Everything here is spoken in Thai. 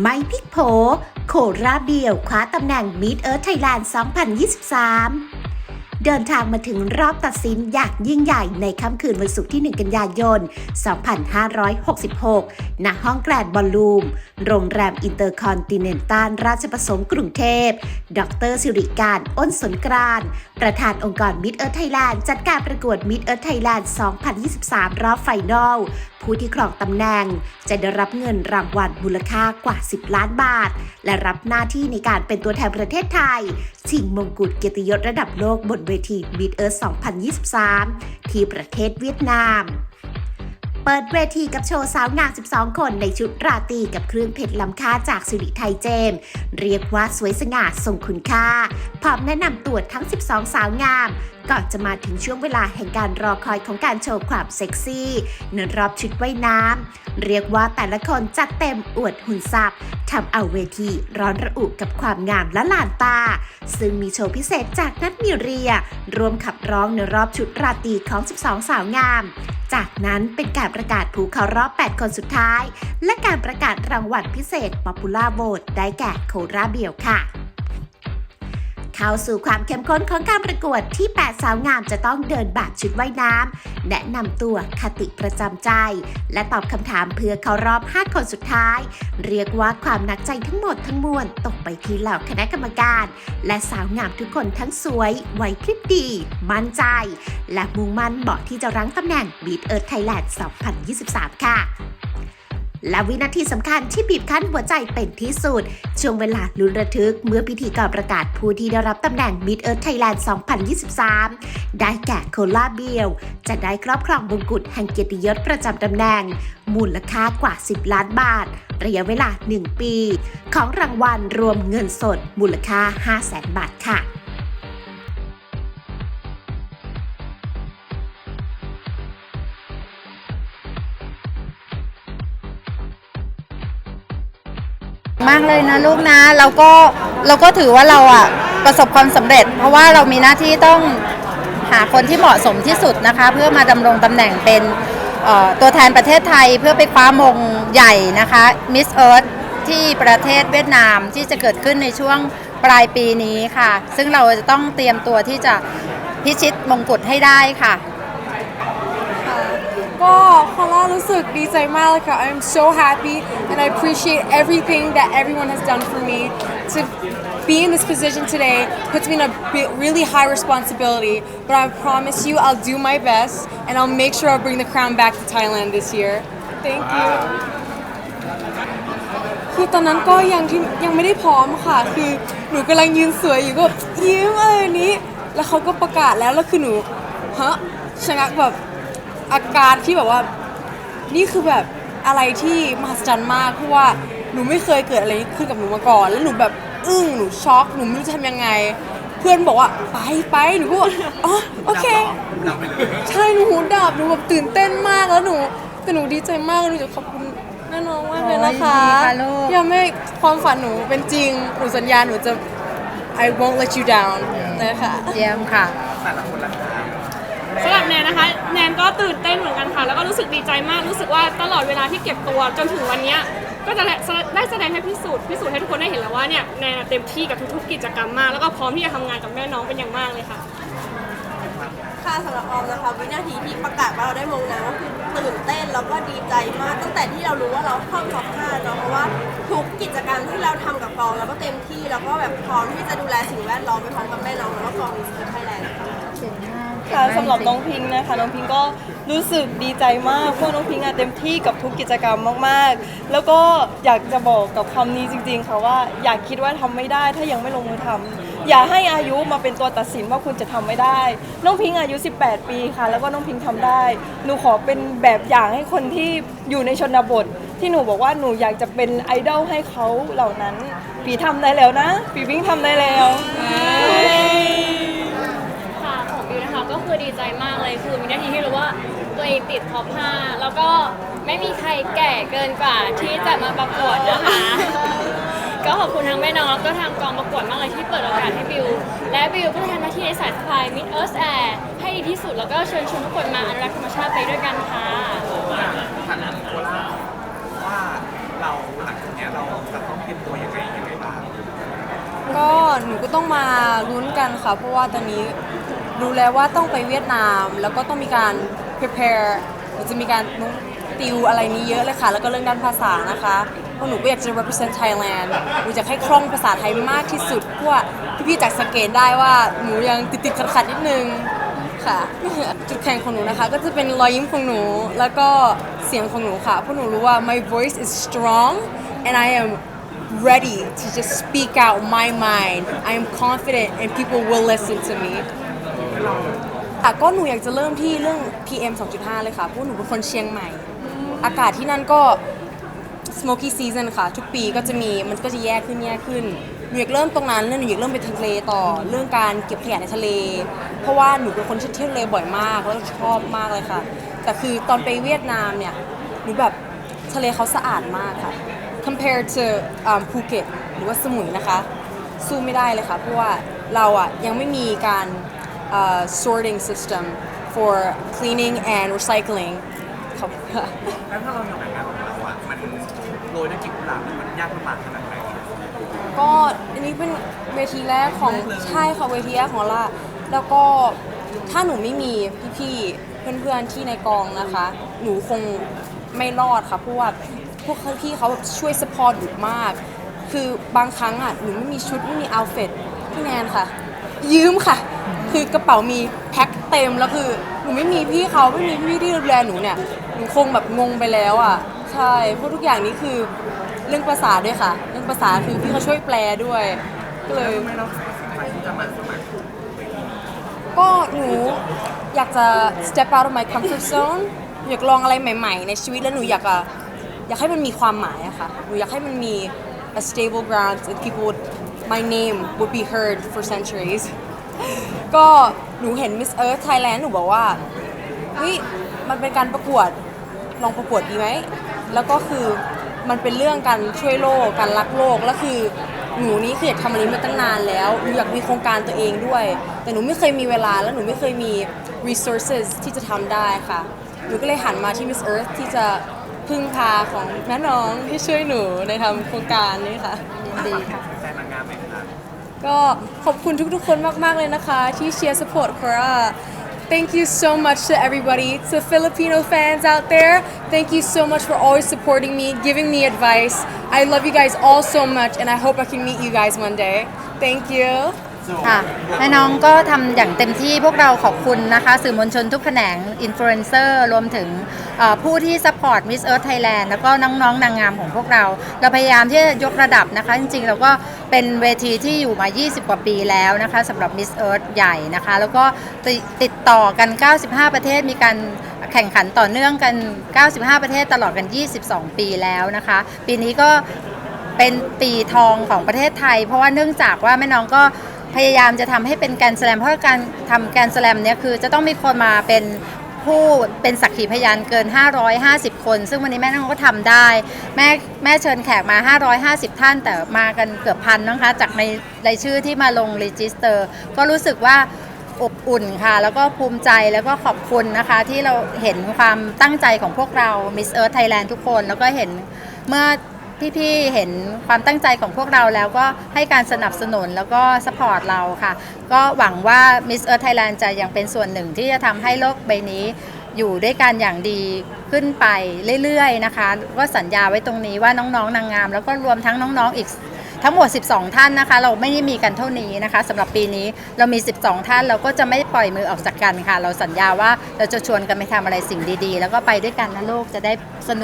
ไม่พิกโผ โคราเบียวคว้าตำแหน่ง Meet Earth Thailand 2023 เดินทางมาถึงรอบตัดสินอย่างยิ่งใหญ่ในค่ำคืนวันศุกร์ที่ 1 กันยายน 2566 ณ ห้องแกรนด์บอลลูม โรงแรมอินเตอร์คอนติเนนตัลราชประสงค์กรุงเทพ ดรสิริการ อ้นสนกราน ประธานองค์กร Mid Earth Thailand จัดการประกวด Mid Earth Thailand 2023 รอบไฟนอล ผู้ที่ครองตำแหน่ง จะได้รับเงินรางวัลมูลค่ากว่า 10 ล้านบาท และรับหน้าที่ในการเป็นตัวแทนประเทศไทยชิงมงกุฎเกียรติยศระดับโลกบนเวที Mid Earth 2023 ที่ประเทศเวียดนาม เปิดเวทีกับโชว์สาวงาม 12 คนในชุดราตรีกับเครื่องเพชรล้ำค่าจากสิริไทยเจมส์เรียกว่าสวยสง่าทรงคุณค่า พร้อมแนะนำตัวทั้ง 12 สาวงาม ก่อนจะมาถึงช่วงเวลาแห่งการรอคอยของการโชว์ความเซ็กซี่ในรอบชุดว่ายน้ำ เรียกว่าแต่ละคนจัดเต็มอวดหุ่นสับทำเอาเวทีร้อนระอุกับความงามและหลานตา ซึ่งมีโชว์พิเศษจากนัทมิเรียรวมขับร้องในรอบชุดราตรีของ 12 สาวงาม จากนั้นเป็นการประกาศผู้เข้ารอบ 8 คนสุดท้าย และการประกาศรางวัลพิเศษ Popular Vote ได้แก่โคราเบียวค่ะ เข้าสู่ความเข้มข้นของการประกวดที่ 8 สาวงามจะต้องเดินแบบชุดว่ายน้ำ แนะนำตัวคติประจำใจ และตอบคำถามเพื่อเข้ารอบ 5 คนสุดท้าย เรียกว่าความหนักใจทั้งหมดทั้งมวลตกไปที่เหล่าคณะกรรมการ และสาวงามทุกคนทั้งสวยไหวพริบดี มั่นใจ และมุ่งมั่นเหมาะที่จะรั้งตำแหน่ง Beat Earth Thailand 2023 ค่ะ และวินาทีสำคัญที่บีบคั้นหัวใจเป็นที่สุด ช่วงเวลาลุ้นระทึกเมื่อพิธีกรประกาศผู้ที่ได้รับตำแหน่ง Mid Earth Thailand 2023 ได้แก่โคลาเบียว จะได้ครอบครองมงกุฎแห่งเกียรติยศประจำตำแหน่ง มูลค่ากว่า 10 ล้านบาท ระยะเวลา 1 ปี ของรางวัลรวมเงินสด มูลค่า 500,000 บาทค่ะ มากเลยนะลูกนะเราก็เราก็ถือว่าเราอะประสบความสำเร็จ เพราะว่าเรามีหน้าที่ต้องหาคนที่เหมาะสมที่สุดนะคะ เพื่อมาดำรงตำแหน่งเป็นตัวแทนประเทศไทยเพื่อไปคว้ามงใหญ่นะคะ Miss Earth ที่ประเทศเวียดนามที่จะเกิดขึ้นในช่วงปลายปีนี้ค่ะ ซึ่งเราจะต้องเตรียมตัวที่จะพิชิตมงกุฎให้ได้ค่ะ ก็คอล่ารู้สึกดีใจมากเลยค่ะ I'm so happy and I appreciate everything that everyone has done for me to be in this position today puts me in a bi- really high responsibility but I promise you I'll do my best and I'll make sure I'll bring the crown back to Thailand this year thank you คือตอนนั้นก็ยังที่ยังไม่ได้พร้อมค่ะ คือหนูกำลังยืนสวยอยู่ก็แบบยิ้มอะไรนี้ แล้วเขาก็ประกาศแล้วแล้วคือหนูฮะชะงักแบบ อาการที่แบบว่า นี่คือแบบอะไรที่มหัศจรรย์มากเพราะว่าหนูไม่เคยเกิดอะไรขึ้นกับหนูมาก่อน แล้วหนูแบบอึ้งหนูช็อกหนูไม่รู้จะทำยังไง เพื่อนบอกว่าไปไปหนูก็บอกอ๋อโอเคใช่หนูหูดับหนูแบบตื่นเต้นมากแล้วหนูแต่หนูดีใจมากหนูจะขอบคุณแม่น้องมากเลยนะคะโอ้ยดีค่ะลูกที่ทำให้ความฝันหนูเป็นจริงหนูสัญญาหนูจะ I won't let you down นะคะ เยี่ยมค่ะ สำหรับแนนนะคะ แนนก็ตื่นเต้นเหมือนกันค่ะ แล้วก็รู้สึกดีใจมาก รู้สึกว่าตลอดเวลาที่เก็บตัวจนถึงวันเนี้ยก็จะได้แสดงให้พิสูจน์พิสูจน์ให้ทุกคนได้เห็นแล้วว่าเนี่ยแนนเต็มที่กับทุกๆกิจกรรมมาก แล้วก็พร้อมที่จะทำงานกับแม่น้องเป็นอย่างมากเลยค่ะ ค่ะสำหรับออมนะคะวินาทีที่ประกาศว่าเราได้มงแล้วก็คือตื่นเต้นแล้วก็ดีใจมากตั้งแต่ที่เรารู้ว่าเราเข้าท็อป5เนาะเพราะว่าทุกกิจกรรมที่เราทำกับกองเราก็เต็มที่แล้วก็แบบพร้อมที่จะดูแลสิ่งแวดล้อมไปพร้อมกับแม่น้องแล้วก็กองมิสเตอร์ไทยแลนด์ ค่ะค่ะสำหรับน้องพิงค์นะคะน้องพิงค์ก็รู้สึกดีใจมากเพราะน้องพิงค์อะเต็มที่กับทุกกิจกรรมมากๆ แล้วก็อยากจะบอกกับคำนี้จริง ๆ ค่ะว่าอย่าคิดว่าทำไม่ได้ถ้ายังไม่ลงมือทำอย่าให้อายุมาเป็นตัวตัดสินว่าคุณจะทำไม่ได้ น้องพิงค์อายุ 18 ปีค่ะ แล้วก็น้องพิงค์ทำได้หนูขอเป็นแบบอย่างให้คนที่อยู่ในชนบท ที่หนูบอกว่าหนูอยากจะเป็นไอดอลให้เขาเหล่านั้นปีทำได้แล้วนะปีพิงค์ทำได้แล้วค่ะ ดีใจมากเลยคือมีนาทีที่รู้ว่าตัวเองติดท็อป5แล้วก็ไม่มีใครแก่เกินกว่าที่จะมาประกวดนะคะ ก็ขอบคุณทั้งแม่น้องแล้วก็ทางกองประกวดมากเลยที่เปิดโอกาสให้บิว และบิวก็ทำหน้าที่ในสายสะพาย Mid Earth Air ให้ดีที่สุดแล้วก็เชิญชวนทุกคนมาอนุรักษ์ธรรมชาติไปด้วยกันค่ะฐานะโคราชว่าเราหลังจากเนี้ยเราจะต้องม ก็หนูก็ต้องมาลุ้นกันค่ะ เพราะว่าตอนนี้รู้แล้วว่าต้องไปเวียดนาม แล้วก็ต้องมีการ prepare หรือจะมีการติวอะไรนี้เยอะเลยค่ะ แล้วก็เรื่องด้านภาษานะคะเพราะหนูก็อยากจะ represent Thailand หนูจะให้คล่องภาษาไทยมากที่สุดเพราะว่าพี่ๆจากสังเกตได้ว่าหนูยังติดๆขัดๆนิดนึงค่ะจุดแข็งของหนูนะคะ ก็จะเป็นรอยยิ้มของหนู แล้วก็เสียงของหนูค่ะ เพราะหนูรู้ว่า my voice is strong and I am ready to just speak out my mind I am confident and people will listen to me ค่ะก็หนูอยากจะเริ่มที่เรื่อง PM 2.5 เลยค่ะเพราะหนูเป็นคนเชียงใหม่ อากาศที่นั่นก็ smoky season ค่ะ ทุกปีก็จะมีมันก็จะแย่ขึ้นแย่ขึ้นหนูอยากเริ่มตรงนั้นแล้วหนูอยากเริ่มไปทะเลต่อ เรื่องการเก็บขยะในทะเล เพราะว่าหนูเป็นคนที่เที่ยวทะเลบ่อยมากแล้วชอบมากเลยค่ะ แต่คือตอนไปเวียดนามเนี่ยหนูแบบทะเลเขาสะอาดมากค่ะ compared to ภูเก็ตหรือว่าสมุยนะคะ สู้ไม่ได้เลยค่ะ เพราะว่าเราอะยังไม่มีการเอ่อ sorting system for cleaning and recycling ขอบคุณค่ะแล้วถ้าเราทำงานของเราอะมันโรยด้วยกลีบกุหลาบมันยากลำบากขนาดไหนก็อันนี้เป็นเวทีแรกของใช่ค่ะเวทีแรกของล่าแล้วก็ถ้าหนูไม่มีพี่ๆเพื่อนๆที่ในกองนะคะ หนูคงไม่รอดค่ะเพราะว่าพ วกพี่เขาแบบช่วยสปอร์ตหนูมาก คือบางครั้งอะหนูไม่มีชุดไม่มีเอาท์ฟิตพี่แนนค่ะ ยืมค่ะ คือกระเป๋ามีแพ็คเต็มแล้วคือหนูไม่มีพี่เขาไม่มีพี่ที่ดูแลหนูเนี่ยหนูคงแบบงงไปแล้วอะใช่เพราะทุกอย่างนี้คือเรื่องภาษาด้วยค่ะ เรื่องภาษาคือพี่เขาช่วยแปลด้วย ก็เลย ไมเราจะมาสมัครก็หนูอยากจะ step out of my comfort zone อยากลองอะไรใหม่ ๆ ในชีวิตแล้วหนูอยากอะ อยากให้มันมีความหมายอะค่ะหนูอยากให้มันมี a stable ground and people would my name would be heard for centuries ก็หนูเห็น Miss Earth Thailand หนูบอกว่าเฮ้ยมันเป็นการประกวดลองประกวดดีไหม แล้วก็คือมันเป็นเรื่องการช่วยโลกการรักโลก แล้วคือหนูนี่คืออยากทำอันนี้มาตั้งนานแล้ว หนูอยากมีโครงการตัวเองด้วย แต่หนูไม่เคยมีเวลาแล้วหนูไม่เคยมี resources ที่จะทำได้ค่ะ หนูก็เลยหันมาที่ Miss Earth ที่จะ พึ่งพาของแม่น้องที่ช่วยหนูในทำโครงการนี้ค่ะ ดีค่ะ แฟนนางงามไหมครับก็ขอบคุณทุกๆคนมาก ๆ เลยนะคะที่เชียร์ support Cora Thank you so much to everybody, to Filipino fans out there. Thank you so much for always supporting me, giving me advice. I love you guys all so much, and I hope I can meet you guys one day. Thank you. ค่ะแม่น้องก็ทำอย่างเต็มที่พวกเราขอบคุณนะคะ สื่อมวลชนทุกแขนงอินฟลูเอนเซอร์รวมถึงเอ่อผู้ที่ซัพพอร์ต Miss Earth Thailand แล้วก็น้องๆ นางงามของพวกเรา เราพยายามที่จะยกระดับนะคะ จริงๆ เราก็เป็นเวทีที่อยู่มา 20 กว่าปีแล้วนะคะสำหรับ Miss Earth ใหญ่นะคะ แล้วก็ติติดต่อกัน 95 ประเทศมีการ แข่งขันต่อเนื่องกัน 95 ประเทศตลอดกัน 22 ปีแล้วนะคะ ปีนี้ก็เป็นปีทองของประเทศไทย เพราะว่าเนื่องจากว่าแม่น้องก็ พยายามจะทำให้เป็นแกรนสแลมเพราะการทำแกรนสแลมเนี่ยคือจะต้องมีคนมาเป็นผู้เป็นสักขีพยานเกิน 550 คน ซึ่งวันนี้แม่น้องก็ทำได้ แม่แม่เชิญแขกมา 550 ท่าน แต่มากันเกือบพันนะคะ จากในรายชื่อที่มาลงรีจิสเตอร์ ก็รู้สึกว่าอบอุ่นค่ะ แล้วก็ภูมิใจแล้วก็ขอบคุณนะคะ ที่เราเห็นความตั้งใจของพวกเรา Miss Earth Thailand ทุกคน แล้วก็เห็นเมื่อ พี่ๆเห็นความตั้งใจของพวกเราแล้วก็ให้การสนับสนุนแล้วก็สปอร์ตเราค่ะ ก็หวังว่า Miss Earth Thailand จะยังเป็นส่วนหนึ่งที่จะทำให้โลกใบนี้อยู่ด้วยกันอย่างดีขึ้นไปเรื่อยๆนะคะ ก็สัญญาไว้ตรงนี้ว่าน้องๆนางงาม แล้วก็รวมทั้งน้องๆอีกทั้งหมด 12 ท่านนะคะ เราไม่ได้มีกันเท่านี้นะคะสำหรับปีนี้เรามี 12 ท่านเราก็จะไม่ปล่อยมือออกจากกันค่ะ เราสัญญาว่าเราจะชวนกันไปทำอะไรสิ่งดีๆ แล้วก็ไปด้วยกันนะลูกจะได้สนุก